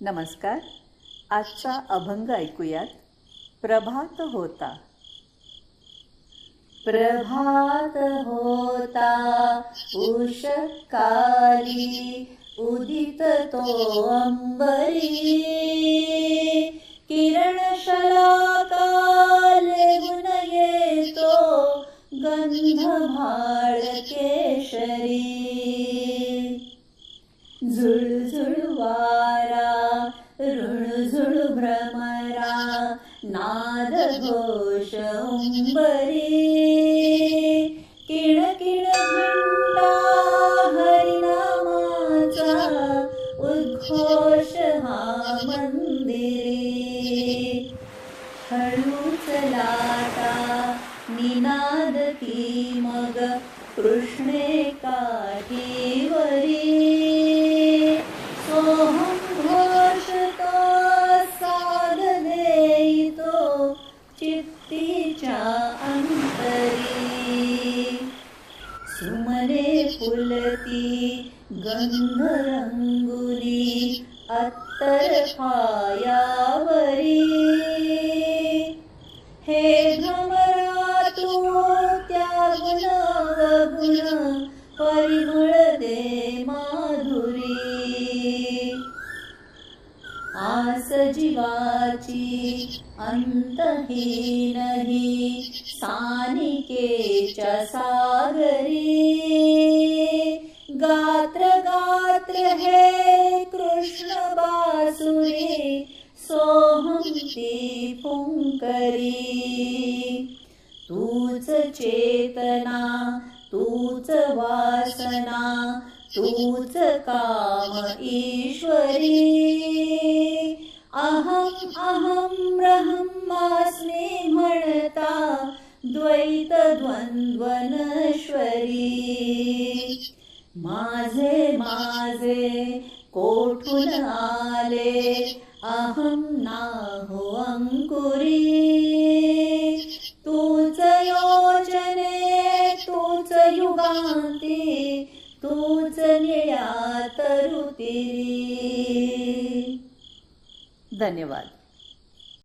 नमस्कार. आजचा अभंग ऐकूयात. प्रभात होता. प्रभात होता. उषकाली उदित तो अंबरी. किरण शलाकाले गुण येतो. गंध भाळ केशरी. झुळझुळ वारा ऋणझुळ भ्रमरा नाद घोष उंबरी किण किण घंटा हरिनामाचा उद्घोष हा मंदिरी हळूच लाटा निनाद ती मग कृष्णे काही गङ्गरङ्गुरी अयावरी हे भ्रमरा तो त्यागुणा गुण परिगुणदे माधुरी। आसजिवाची अन्त हीनहि साने च सागरी। मात्र हे कृष्ण बासुरी सोहंती पुंकरी तूच चेतना तूच वासना तूच काम ईश्वरी. अहम अहम ब्रह्मास्मी म्हणता द्वैत द्वंद्वनश्वरी माझे माझे कोठून आले? अहम नाहो अंकुरी. तूच योजने तूच युगांती तूच निळ्या तरुतिरी. धन्यवाद.